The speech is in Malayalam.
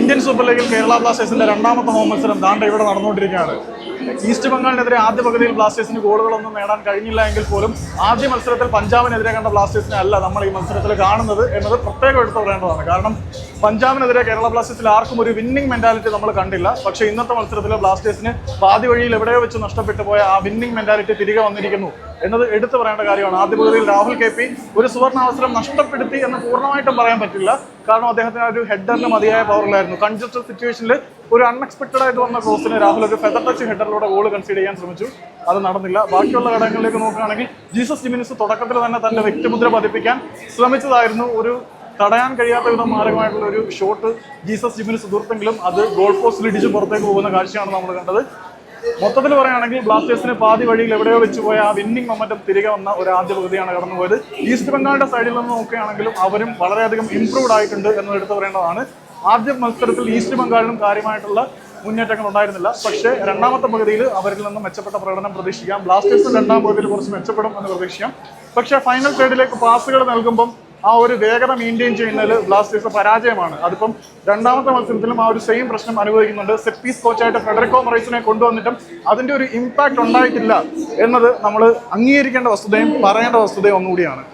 ഇന്ത്യൻ സൂപ്പർ ലീഗിൽ കേരള ബ്ലാസ്റ്റേഴ്സിന്റെ രണ്ടാമത്തെ ഹോം മത്സരം ദാണ്ട ഇവിടെ നടന്നുകൊണ്ടിരിക്കുകയാണ്. ഈസ്റ്റ് ബംഗാളിനെതിരെ ആദ്യ പകുതിയിൽ ബ്ലാസ്റ്റേഴ്സിന് ഗോളുകളൊന്നും നേടാൻ കഴിഞ്ഞില്ല എങ്കിൽ പോലും ആദ്യ മത്സരത്തിൽ പഞ്ചാബിനെതിരെ കണ്ട ബ്ലാസ്റ്റേഴ്സിനെ അല്ല നമ്മൾ ഈ മത്സരത്തിൽ കാണുന്നത് എന്നത് പ്രത്യേകം എടുത്തു പറയേണ്ടതാണ്. കാരണം പഞ്ചാബിനെതിരെ കേരള ബ്ലാസ്റ്റേഴ്സിൽ ആർക്കും ഒരു വിന്നിംഗ് മെന്റാലിറ്റി നമ്മൾ കണ്ടില്ല. പക്ഷേ ഇന്നത്തെ മത്സരത്തിൽ ബ്ലാസ്റ്റേഴ്സിന് പാതി വഴിയിൽ എവിടെയോ വെച്ച് നഷ്ടപ്പെട്ടു പോയ ആ വിന്നിംഗ് മെന്റാലിറ്റി തിരികെ വന്നിരിക്കുന്നു. എന്നത് എടുത്തു പറയേണ്ട കാര്യമാണ്. ആദ്യ പകുതിയിൽ രാഹുൽ കെ പി ഒരു സുവർണ അവസരം നഷ്ടപ്പെടുത്തി എന്ന് പൂർണമായിട്ടും പറയാൻ പറ്റില്ല. കാരണം അദ്ദേഹത്തിന് ഒരു ഹെഡറിന് മതിയായ പവറിലായിരുന്നു കൺജസ്റ്റഡ് സിറ്റുവേഷനിൽ ഒരു അൺഎക്സ്പെക്ടഡ് ആയിട്ട് വന്ന ക്രോസിന് രാഹുൽ ഒരു ഫെദർ ടച്ച് ഹെഡറിലൂടെ ഗോൾ കൺസീഡ് ചെയ്യാൻ ശ്രമിച്ചു. അത് നടന്നില്ല. ബാക്കിയുള്ള ഘടകങ്ങളിലേക്ക് നോക്കുകയാണെങ്കിൽ ജീസസ് ജിമിനിസ് തുടക്കത്തിൽ തന്നെ തന്റെ വ്യക്തിമുദ്ര പതിപ്പിക്കാൻ ശ്രമിച്ചതായിരുന്നു. ഒരു തടയാൻ കഴിയാത്ത വിധം മാരകമായിട്ടുള്ള ഒരു ഷോട്ട് ജീസസ് ജിമിനിസ് തീർത്തെങ്കിലും അത് ഗോൾ പോസ്റ്റിൽ ഇടിച്ച് പുറത്തേക്ക് പോകുന്ന കാഴ്ചയാണ് നമ്മൾ കണ്ടത്. മൊത്തത്തിൽ പറയുകയാണെങ്കിൽ ബ്ലാസ്റ്റേഴ്സിന് പാതി വഴിയിൽ എവിടെയോ വെച്ച് പോയ ആ വിന്നിംഗ് മൊമെന്റം തിരികെ വന്ന ഒരു ആദ്യ പകുതിയാണ് കടന്നുപോയത്. ഈസ്റ്റ് ബംഗാളിന്റെ സൈഡിൽ നിന്ന് നോക്കുകയാണെങ്കിലും അവരും വളരെയധികം ഇംപ്രൂവ്ഡ് ആയിട്ടുണ്ട് എന്ന് എടുത്തു പറയേണ്ടതാണ്. ആദ്യ മത്സരത്തിൽ ഈസ്റ്റ് ബംഗാളിനും കാര്യമായിട്ടുള്ള മുന്നേറ്റങ്ങൾ ഉണ്ടായിരുന്നില്ല. പക്ഷേ രണ്ടാമത്തെ പകുതിയിൽ അവരിൽ നിന്ന് മെച്ചപ്പെട്ട പ്രകടനം പ്രതീക്ഷിക്കാം. ബ്ലാസ്റ്റേഴ്സ് രണ്ടാം പകുതിയിൽ കുറച്ച് മെച്ചപ്പെടും എന്ന് പ്രതീക്ഷിക്കാം. പക്ഷേ ഫൈനൽ തേർഡിലേക്ക് പാസുകൾ നൽകുമ്പം ആ ഒരു വേഗത മെയിന്റെയിൻ ചെയ്യുന്നതിൽ ബ്ലാസ്റ്റേഴ്സ് പരാജയമാണ്. അതിപ്പം രണ്ടാമത്തെ മത്സരത്തിലും ആ ഒരു സെയിം പ്രശ്നം അനുഭവിക്കുന്നുണ്ട്. സെറ്റ് പീസ് കോച്ചായിട്ട് ഫെഡറിക്കോ മൊറൈസിനെ കൊണ്ടുവന്നിട്ടും അതിന്റെ ഒരു ഇമ്പാക്ട് ഉണ്ടായിട്ടില്ല എന്നത് നമ്മൾ അംഗീകരിക്കേണ്ട വസ്തുതയും പറയേണ്ട വസ്തുതയും ഒന്നുകൂടിയാണ്.